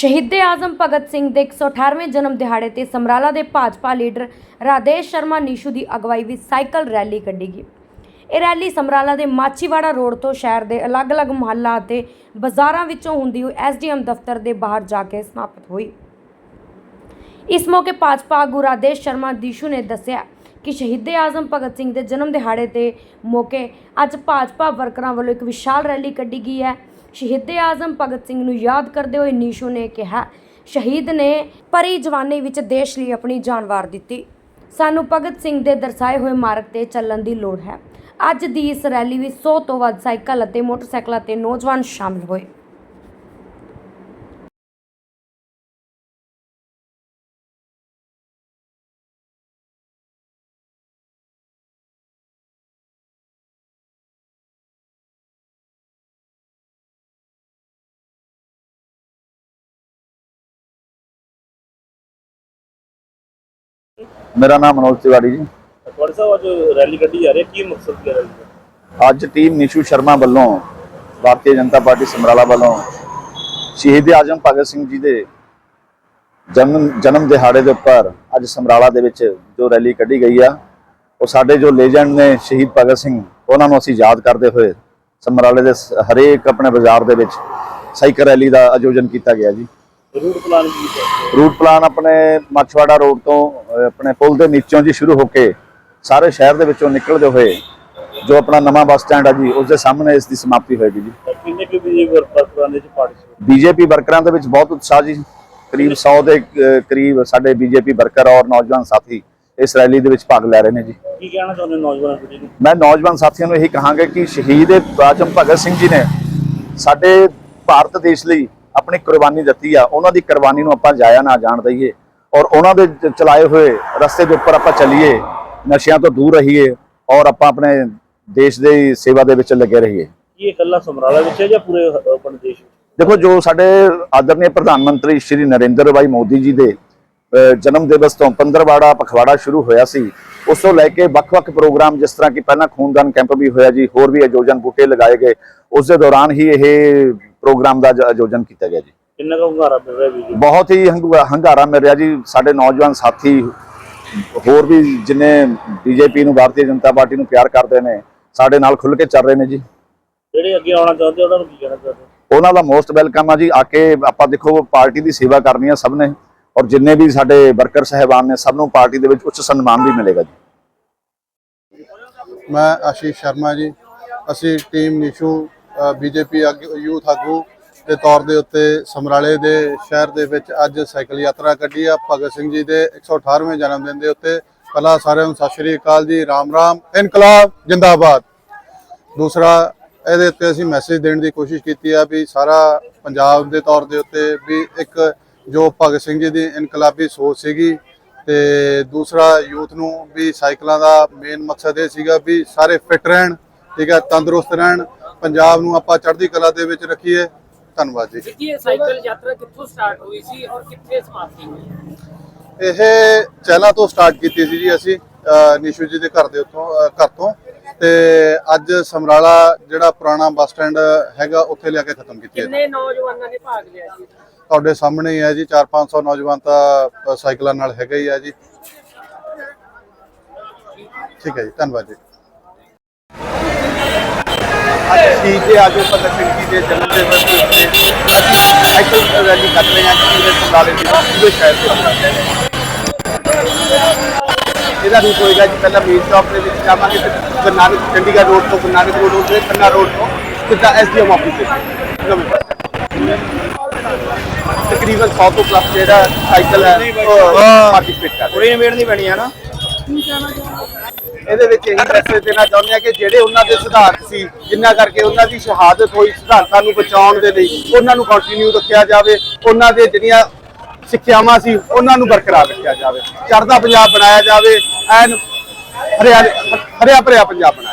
ਸ਼ਹੀਦ ਆਜ਼ਮ ਭਗਤ ਸਿੰਘ ਦੇ 118ਵੇਂ ਜਨਮ ਦਿਹਾੜੇ ਤੇ ਸਮਰਾਲਾ ਦੇ ਭਾਜਪਾ ਲੀਡਰ ਰਾਧੇਸ਼ ਸ਼ਰਮਾ ਨੀਸ਼ੂ ਦੀ ਅਗਵਾਈ ਵਿੱਚ ਸਾਈਕਲ ਰੈਲੀ ਕੱਢੀ ਗਈ। ਇਹ ਰੈਲੀ ਸਮਰਾਲਾ ਦੇ ਮਾਚੀਵਾੜਾ ਰੋਡ ਤੋਂ ਸ਼ਹਿਰ ਦੇ ਅਲੱਗ-ਅਲੱਗ ਮੁਹੱਲਾ ਅਤੇ ਬਾਜ਼ਾਰਾਂ ਵਿੱਚੋਂ ਹੁੰਦੀ ਹੋਈ ਐਸਡੀਐਮ ਦਫ਼ਤਰ ਦੇ ਬਾਹਰ ਜਾ ਕੇ ਸਮਾਪਤ ਹੋਈ। ਇਸ ਮੌਕੇ ਭਾਜਪਾ ਆਗੂ ਰਾਧੇਸ਼ ਸ਼ਰਮਾ ਦੀਸ਼ੂ ਨੇ ਦੱਸਿਆ ਕਿ ਸ਼ਹੀਦ ਆਜ਼ਮ ਭਗਤ ਸਿੰਘ ਦੇ ਜਨਮ ਦਿਹਾੜੇ ਤੇ ਮੌਕੇ ਅੱਜ ਭਾਜਪਾ ਵਰਕਰਾਂ ਵੱਲੋਂ ਇੱਕ ਵਿਸ਼ਾਲ ਰੈਲੀ ਕੱਢੀ ਗਈ ਹੈ। ਸ਼ਹੀਦ ਆਜ਼ਮ ਭਗਤ ਸਿੰਘ ਨੂੰ ਯਾਦ ਕਰਦੇ ਹੋਏ ਨੀਸ਼ੂ ਨੇ ਕਿਹਾ, ਸ਼ਹੀਦ ਨੇ ਪਰੀ ਜਵਾਨੀ ਵਿੱਚ ਦੇਸ਼ ਲਈ ਆਪਣੀ ਜਾਨ ਵਾਰ ਦਿੱਤੀ। ਸਾਨੂੰ ਭਗਤ ਸਿੰਘ ਦੇ ਦਰਸਾਏ ਹੋਏ ਮਾਰਗ ਤੇ ਚੱਲਣ ਦੀ ਲੋੜ ਹੈ। ਅੱਜ ਦੀ ਇਸ ਰੈਲੀ ਵਿੱਚ 100 ਤੋਂ ਵੱਧ ਸਾਈਕਲ ਅਤੇ ਮੋਟਰਸਾਈਕਲਾਂ ਤੇ ਨੌਜਵਾਨ ਸ਼ਾਮਲ ਹੋਏ। ਮੇਰਾ ਨਾਮ ਮਨੋਜ ਤਿਵਾੜੀ ਜੀ। ਤੁਹਾਡੇ ਸਾਹਿਬ ਅੱਜ ਰੈਲੀ ਕੱਢੀ ਜਾ ਰਹੀ ਹੈ। ਕੀ ਮਕਸਦ ਹੈ ਰੈਲੀ ਦਾ ਅੱਜ ਟੀਮ ਨਿਸ਼ੂ ਸ਼ਰਮਾ ਵੱਲੋਂ ਭਾਰਤੀ ਜਨਤਾ ਪਾਰਟੀ ਸਮਰਾਲਾ ਵੱਲੋਂ ਸ਼ਹੀਦ ਆਜ਼ਮ ਭਗਤ ਸਿੰਘ ਜੀ ਦੇ ਜਨਮ ਜਨਮ ਦਿਹਾੜੇ ਦੇ ਉੱਪਰ ਅੱਜ ਸਮਰਾਲਾ ਦੇ ਵਿੱਚ ਜੋ ਰੈਲੀ ਕੱਢੀ ਗਈ ਆ ਉਹ ਸਾਡੇ ਜੋ ਲੈਜੈਂਡ ਨੇ ਸ਼ਹੀਦ ਭਗਤ ਸਿੰਘ ਉਹਨਾਂ ਨੂੰ ਅਸੀਂ ਯਾਦ ਕਰਦੇ ਹੋਏ ਸਮਰਾਲੇ ਦੇ ਹਰੇਕ ਆਪਣੇ ਬਾਜ਼ਾਰ ਦੇ ਵਿੱਚ ਸਾਈਕਲ ਰੈਲੀ ਦਾ ਆਯੋਜਨ ਕੀਤਾ ਗਿਆ ਜੀ। ਰੂਟ ਪਲਾਨ ਕੀ ਹੈ? ਰੂਟ ਪਲਾਨ ਆਪਣੇ ਮੱਛਵਾੜਾ ਰੋਡ ਤੋਂ ਆਪਣੇ ਪੁਲ ਦੇ ਨੀਚੋਂ ਜੀ ਸ਼ੁਰੂ ਹੋ ਕੇ ਸਾਰੇ ਸ਼ਹਿਰ ਦੇ ਵਿੱਚੋਂ ਨਿਕਲਦੇ ਹੋਏ ਜੋ ਆਪਣਾ ਨਵਾਂ ਬੱਸ ਸਟੈਂਡ ਆ ਜੀ ਉਸ ਦੇ ਸਾਹਮਣੇ ਇਸ ਦੀ ਸਮਾਪਤੀ ਹੋਏਗੀ ਜੀ। ਤਾਂ ਕਿੰਨੇ ਕੁ ਵੀ ਵਰਕਰਾਂ ਦੇ ਚ ਪਾਰਟਿਸਿਪੇਟ ਬੀਜੇਪੀ ਵਰਕਰਾਂ ਦੇ ਵਿੱਚ ਬਹੁਤ ਉਤਸ਼ਾਹ ਜੀ ਕਰੀਬ 100 ਦੇ ਕਰੀਬ ਸਾਡੇ ਬੀਜੇਪੀ ਵਰਕਰ ਔਰ ਨੌਜਵਾਨ ਸਾਥੀ ਇਸ ਰੈਲੀ ਦੇ ਵਿੱਚ ਭਾਗ ਲੈ ਰਹੇ ਨੇ ਜੀ। ਕੀ ਕਹਿਣਾ ਚਾਹੁੰਦੇ ਨੌਜਵਾਨਾਂ ਪੀੜ੍ਹੀ ਨੂੰ ਮੈਂ ਨੌਜਵਾਨ ਸਾਥੀਆਂ ਨੂੰ ਇਹੀ ਕਹਾਂਗਾ ਕਿ ਸ਼ਹੀਦ ਆਜ਼ਮ ਭਗਤ ਸਿੰਘ ਜੀ ਨੇ ਸਾਡੇ ਭਾਰਤ ਦੇਸ਼ ਲਈ ਆਪਣੀ ਕੁਰਬਾਨੀ ਦਿੱਤੀ ਆ ਉਹਨਾਂ ਦੀ ਕੁਰਬਾਨੀ ਨੂੰ ਆਪਾਂ ਜਾਇਆ ਨਾ ਜਾਣ ਦਈਏ ਔਰ ਉਹਨਾਂ ਦੇ ਚਲਾਏ ਹੋਏ ਰਸਤੇ ਦੇ ਉੱਪਰ ਆਪਾਂ ਚੱਲੀਏ ਨਸ਼ਿਆਂ ਤੋਂ ਦੂਰ ਰਹੀਏ ਔਰ ਆਪਾਂ ਆਪਣੇ ਦੇਸ਼ ਦੇ ਸੇਵਾ ਦੇ ਵਿੱਚ ਲੱਗੇ ਰਹੀਏ। ਇਹ ਇਕੱਲਾ ਸਮਰਾਲਾ ਵਿੱਚ ਹੈ ਜਾਂ ਪੂਰੇ ਆਪਣੇ ਦੇਸ਼ ਵਿੱਚ? ਦੇਖੋ ਜੋ ਸਾਡੇ ਆਦਰਨੀय ਪ੍ਰਧਾਨ ਮੰਤਰੀ ਸ਼੍ਰੀ ਨਰਿੰਦਰ ਭਾਈ ਮੋਦੀ ਜੀ ਦੇ ਜਨਮ ਦਿਵਸ ਤੋਂ ਪੰਦਰਵਾੜਾ ਪਖਵਾੜਾ ਸ਼ੁਰੂ ਹੋਇਆ ਸੀ ਉਸ ਤੋਂ ਲੈ ਕੇ ਵੱਖ-ਵੱਖ ਪ੍ਰੋਗਰਾਮ ਜਿਸ ਤਰ੍ਹਾਂ ਕਿ ਪਹਿਲਾਂ ਖੂਨਦਾਨ ਕੈਂਪ ਵੀ ਹੋਇਆ ਜੀ ਹੋਰ ਵੀ ਆਯੋਜਨ ਬੂਟੇ ਲਗਾਏ ਗਏ ਉਸ ਦੇ ਦੌਰਾਨ ਹੀ ਇਹ ਪ੍ਰੋਗਰਾਮ ਦਾ ਜ- ਆਯੋਜਨ ਕੀਤਾ ਗਿਆ ਜੀ। ਕਿੰਨਾ ਕੁ ਹੁੰਗਾਰਾ ਮਿਲ ਰਿਹਾ ਵੀ ਬਹੁਤ ਹੀ ਹੰਗੂ- ਹੰਗਾਰਾ ਮਿਲ ਰਿਹਾ ਜੀ। ਸਾਡੇ ਨੌਜਵਾਨ ਸਾਥੀ ਹੋਰ ਵੀ ਜਿਨੇ ਬੀਜੇਪੀ ਨੂੰ ਭਾਰਤੀ ਜਨਤਾ ਪਾਰਟੀ ਨੂੰ ਪਿਆਰ ਕਰਦੇ ਨੇ ਸਾਡੇ ਨਾਲ ਖੁੱਲ ਕੇ ਚੱਲ ਰਹੇ ਨੇ ਜੀ। ਜਿਹੜੇ ਅੱਗੇ ਆਉਣਾ ਚਾਹੁੰਦੇ ਉਹਨਾਂ ਨੂੰ ਕੀ ਕਹਿਣਾ ਚਾਹੁੰਦੇ? ਉਹਨਾਂ ਦਾ ਮੋਸਟ ਵੈਲਕਮ ਆ ਜੀ। ਆ ਕੇ ਆਪਾਂ ਦੇਖੋ ਪਾਰਟੀ ਦੀ ਸੇਵਾ ਕਰਨੀ ਆ ਸਭ ਨੇ। ਔਰ ਜਿੰਨੇ ਵੀ ਸਾਡੇ ਵਰਕਰ ਸਹਿਬਾਨ ਨੇ ਸਭ ਨੂੰ ਪਾਰਟੀ ਦੇ ਵਿੱਚ ਉੱਚ ਸਨਮਾਨ ਵੀ ਮਿਲੇਗਾ ਜੀ। ਮੈਂ ਆਸ਼ੀਸ਼ ਸ਼ਰਮਾ ਜੀ। ਅਸੀਂ ਟੀਮ ਨਿਸ਼ੂ ਬੀਜੇਪੀ ਯੂਥ ਆਗੂ ਦੇ ਤੌਰ ਦੇ ਉੱਤੇ ਸਮਰਾਲੇ ਦੇ ਸ਼ਹਿਰ ਦੇ ਵਿੱਚ ਅੱਜ ਸਾਈਕਲ ਯਾਤਰਾ ਕੱਢੀ ਆ। ਭਗਤ ਸਿੰਘ ਜੀ ਦੇ 118ਵੇਂ ਜਨਮ ਦਿਨ ਦੇ ਉੱਤੇ ਪਹਿਲਾਂ ਸਾਰਿਆਂ ਨੂੰ ਸਤਿ ਸ਼੍ਰੀ ਅਕਾਲ ਜੀ। ਰਾਮ ਰਾਮ, ਇਨਕਲਾਬ, ਜਿੰਦਾਬਾਦ। ਦੂਸਰਾ, ਇਹਦੇ ਉੱਤੇ ਅਸੀਂ ਮੈਸੇਜ ਦੇਣ ਦੀ ਕੋਸ਼ਿਸ਼ ਕੀਤੀ ਆ ਵੀ ਸਾਰਾ ਪੰਜਾਬ ਦੇ ਤੌਰ ਦੇ ਉੱਤੇ ਵੀ ਇੱਕ ਜੋ ਭਗਤ ਸਿੰਘ ਜੀ ਦੀ ਇਨਕਲਾਬੀ ਸੋਚ ਸੀਗੀ ਤੇ ਦੂਸਰਾ, ਯੂਥ ਨੂੰ ਵੀ ਸਾਈਕਲਾਂ ਦਾ ਮੇਨ ਮਕਸਦ ਇਹ ਸੀਗਾ ਵੀ ਸਾਰੇ ਫਿੱਟ ਰਹਿਣ। ਠੀਕ ਹੈ ਤੰਦਰੁਸਤ ਰਹਿਣ ਪੰਜਾਬ ਨੂੰ ਆਪਾਂ ਚੜ੍ਹਦੀ ਕਲਾ ਦੇ ਵਿੱਚ ਰੱਖੀਏ। ਧੰਨਵਾਦ ਜੀ। ਕਿ ਇਹ ਸਾਈਕਲ ਯਾਤਰਾ ਕਿੱਥੋਂ ਸਟਾਰਟ ਹੋਈ ਸੀ ਔਰ ਕਿੱਥੇ ਸਮਾਪਤੀ ਹੋਈ? ਇਹ ਚਹਿਲਾਂ ਤੋਂ ਸਟਾਰਟ ਕੀਤੀ ਸੀ ਜੀ ਅਸੀਂ ਨਿਸ਼ੂ ਜੀ ਦੇ ਘਰ ਦੇ ਉੱਤੋਂ ਘਰ ਤੋਂ। ਤੇ ਅੱਜ ਸਮਰਾਲਾ ਜਿਹੜਾ ਪੁਰਾਣਾ ਬੱਸ ਸਟੈਂਡ ਹੈਗਾ ਉੱਥੇ ਲਿਆ ਕੇ ਖਤਮ ਕੀਤੀ ਹੈ। ਕਿੰਨੇ ਨੌਜਵਾਨਾਂ ਨੇ ਭਾਗ ਲਿਆ ਜੀ? ਤੁਹਾਡੇ ਸਾਹਮਣੇ ਹੀ ਹੈ ਜੀ 4-500 ਨੌਜਵਾਨ ਤਾਂ ਸਾਈਕਲਾਂ ਨਾਲ ਹੈਗਾ ਹੀ ਹੈ ਜੀ। ਠੀਕ ਹੈ ਜੀ ਧੰਨਵਾਦ ਜੀ। ਅੱਜ ਸ਼ਹੀਦ ਆਜੋ ਭਗਤ ਸਿੰਘ ਜੀ ਦੇ ਜਨਮ ਦਿਵਸ ਦੇ ਉੱਤੇ ਅਸੀਂ ਸਾਈਕਲ ਰੈਲੀ ਕਰ ਰਹੇ ਹਾਂ ਜੀ ਦੇ ਸੰਗਾਲੇ ਦੇ ਪੂਰੇ ਸ਼ਹਿਰ ਦੇ ਇਹਦਾ ਰੂਟ ਹੋਏਗਾ ਜੀ ਪਹਿਲਾਂ ਮੇਨ ਚੌਕ ਦੇ ਵਿੱਚ ਜਾਵਾਂਗੇ ਫਿਰ ਗੁਰੂ ਨਾਨਕ ਚੰਡੀਗੜ੍ਹ ਰੋਡ ਤੋਂ ਗੁਰੂ ਨਾਨਕ ਰੋਡ ਉੱਤੇ ਖੰਨਾ ਰੋਡ ਤੋਂ ਸਿੱਧਾ ਐਸਡੀਐਮ ਆਫਿਸ ਤੇ। ਤਕਰੀਬਨ 100 ਤੋਂ ਪਲੱਸ ਜਿਹੜਾ ਸਾਈਕਲ ਹੈ ਉਹ ਪਾਰਟਿਸਿਪੇਟ ਕਰ ਰਹੇ। ਪੂਰੀ ਨਿਬੇੜ ਨਹੀਂ ਪੈਣੀ ਹੈ ਨਾ? ਇਹਦੇ ਵਿੱਚ ਇਹੀ ਮੈਸੇਜ ਦੇਣਾ ਚਾਹੁੰਦੇ ਆ ਕਿ ਜਿਹੜੇ ਉਹਨਾਂ ਦੇ ਸਿਧਾਂਤ ਸੀ, ਜਿੰਨਾ ਕਰਕੇ ਉਹਨਾਂ ਦੀ ਸ਼ਹਾਦਤ ਹੋਈ ਸਿਧਾਂਤਾਂ ਨੂੰ ਬਚਾਉਣ ਦੇ ਲਈ, ਉਹਨਾਂ ਨੂੰ ਕੰਟੀਨਿਊ ਰੱਖਿਆ ਜਾਵੇ, ਉਹਨਾਂ ਦੇ ਜਿਹੜੀਆਂ ਸਿੱਖਿਆਵਾਂ ਸੀ, ਉਹਨਾਂ ਨੂੰ ਬਰਕਰਾਰ ਰੱਖਿਆ ਜਾਵੇ। ਚੜ੍ਹਦਾ ਪੰਜਾਬ ਬਣਾਇਆ ਜਾਵੇ, ਐਨ ਹਰਿਆ ਹਰਿਆ ਭਰਿਆ ਪੰਜਾਬ ਬਣਾਇਆ